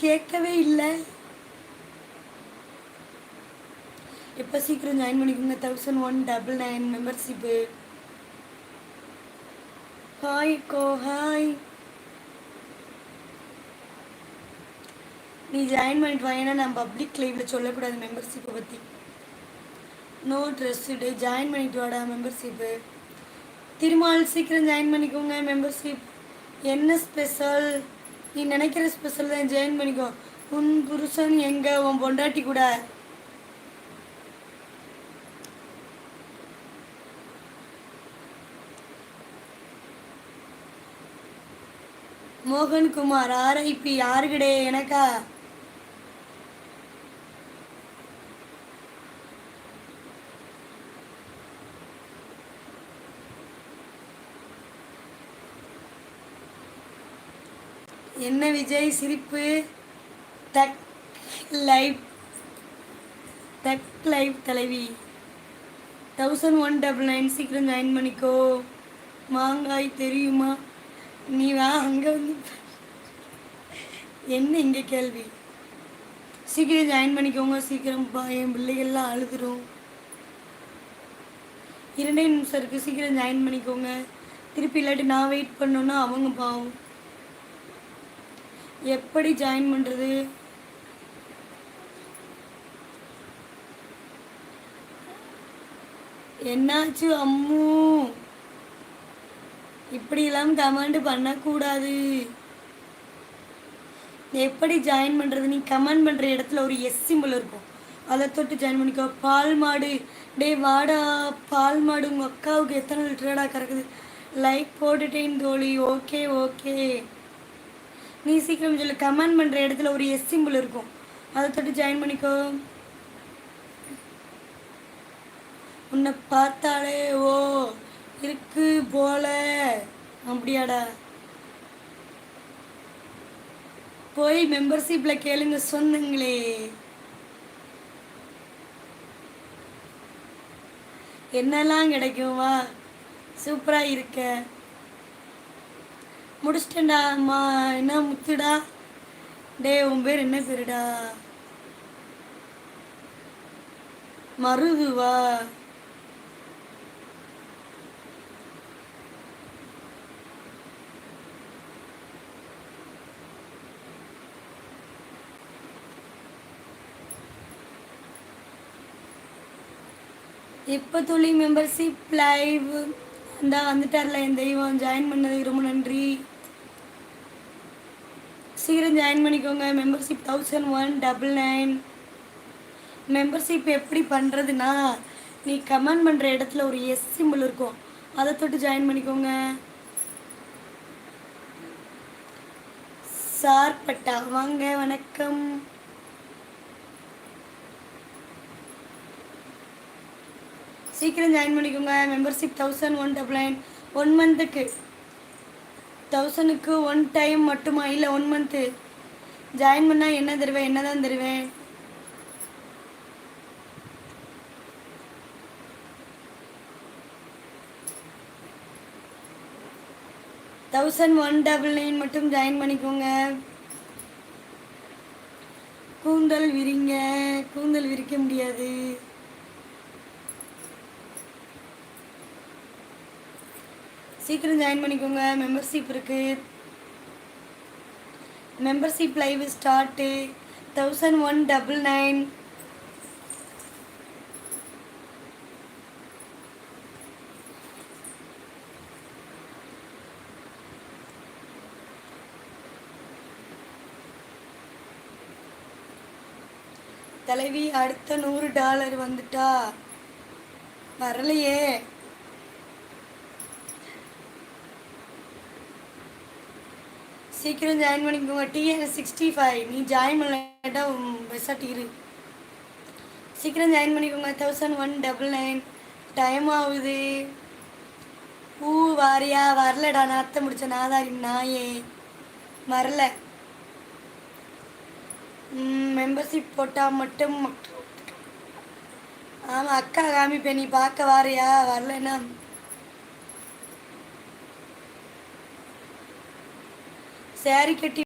கேட்கவே இல்லை. எப்போ சீக்கிரம் ஜாயின் பண்ணிக்கோங்க thousand one double nine membership hi go hi நீ ஜாயின் பண்ணிட்டு வா ஏன்னா நான் பப்ளிக் லைவில் சொல்லக்கூடாது மெம்பர்ஷிப்பை பற்றி நோ ட்ரெஸ்ஸுடு ஜாயின் பண்ணிட்டு வாடா மெம்பர்ஷிப்பு திருமால் சீக்கிரம் ஜாயின் பண்ணிக்கோங்க மெம்பர்ஷிப் என்ன ஸ்பெஷல் நீ நினைக்கிற ஸ்பெஷல் தான் ஜாயின் பண்ணிக்கோ. உன் புருஷன் எங்க உன் பொண்டாட்டி கூட. மோகன்குமார் ஆர்ஐபி யாருக்கிடே எனக்கா? என்ன விஜய் சிரிப்பு? டக் லைவ் டக் லைவ் தலைவி. தௌசண்ட் ஒன் டபுள் நைன் சீக்கிரம் ஜாயின் பண்ணிக்கோ. மாங்காய் தெரியுமா? நீ வா அங்கே வந்து என்ன இங்கே கேள்வி? சீக்கிரம் ஜாயின் பண்ணிக்கோங்க சீக்கிரம் பா என் பிள்ளைகள்லாம் அழுதுரும். இரண்டே நிமிஷம் இருக்குது சீக்கிரம் ஜாயின் பண்ணிக்கோங்க. திருப்பி இல்லாட்டி நான் வெயிட் பண்ணோன்னா அவங்க பாவம். எப்படி ஜாயின் பண்ணுறது என்னாச்சு அம்மு? இப்படியெல்லாம் கமெண்ட் பண்ணக்கூடாது. எப்படி ஜாயின் பண்ணுறது நீ கமெண்ட் பண்ணுற இடத்துல ஒரு எஸ் சிம்பிள் இருக்கும். அதை தொட்டு ஜாயின் பண்ணிக்கோ. பால் மாடு. டேய் வாடா. பால் மாடு உங்கள் அக்காவுக்கு எத்தனை லிட்டரடா கறக்குது? லைக் போட்டுட்டேன் தோழி. ஓகே ஓகே நீ சீக்கிரம் சொல்லு. கமெண்ட் பண்ணுற இடத்துல ஒரு எஸ் சிம்பிள் இருக்கும். அதை தொட்டு ஜாயின் பண்ணிக்கோ. உன்னை பார்த்தாலே ஓ இருக்கு போல. அப்படியாடா. போய் மெம்பர்ஷிப்பில் கேளுங்க சொன்னங்களே என்னெல்லாம் கிடைக்கும்? வா சூப்பராக இருக்க. முடிச்சிட்டேன்டா அம்மா. என்ன முத்துடா? டேய் உன் பேர் என்ன பேருடா? மருதுவா இப்போ துளி மெம்பர்ஷிப் லைவ் இந்த வந்துட்டார்ல என் தெய்வம். ஜாயின் பண்ணதுக்கு ரொம்ப நன்றி. சீக்கிரம் ஜாயின் பண்ணிக்கோங்க. Membership thousand one double nine membership எப்படி பண்ணுறதுனா நீ கமெண்ட் பண்ணுற இடத்துல ஒரு எஸ் சிம்பிள் இருக்கும். அதை தொட்டு ஜாயின் பண்ணிக்கோங்க. சார் பட்டா வாங்க வணக்கம். சீக்கிரம் ஜாயின் பண்ணிக்கோங்க. Membership thousand one double nine one மந்த்துக்கு தௌசண்ட்க்கு ஒன் டைம் மட்டுமா? இல்லை ஒன் மந்த்து ஜாயின் பண்ணால் என்ன தருவேன்? என்ன தான் தருவேன்? தௌசண்ட் ஒன் டபுள் நைன் மட்டும் ஜாயின் பண்ணிக்கோங்க. கூந்தல் விரிங்க. கூந்தல் விரிக்க முடியாது. சீக்கிரம் ஜாயின் பண்ணிக்கோங்க. மெம்பர்ஷிப் இருக்கு. Membership live start thousand one double nine தலைவி அடுத்த நூறு டாலர் வந்துட்டா. வரலையே. சீக்கிரம் ஜாயின் பண்ணிக்கோங்க. டிஎன் சிக்ஸ்டி ஃபைவ் நீ ஜாயின் பண்ணிட்டா பெஸ்ட்டாக இரு. சீக்கிரம் ஜாயின் பண்ணிக்கோங்க. Thousand one double nine time ஆகுது. பூ வாரியா வரலடா. நாத்த முடிச்ச நாதாரி நாயே. வரல மெம்பர்ஷிப் போட்டால் மட்டும். ஆமாம் அக்கா காமிப்பேன் நீ பார்க்க வாரியா? வரலன்னா. சேரீ கட்டி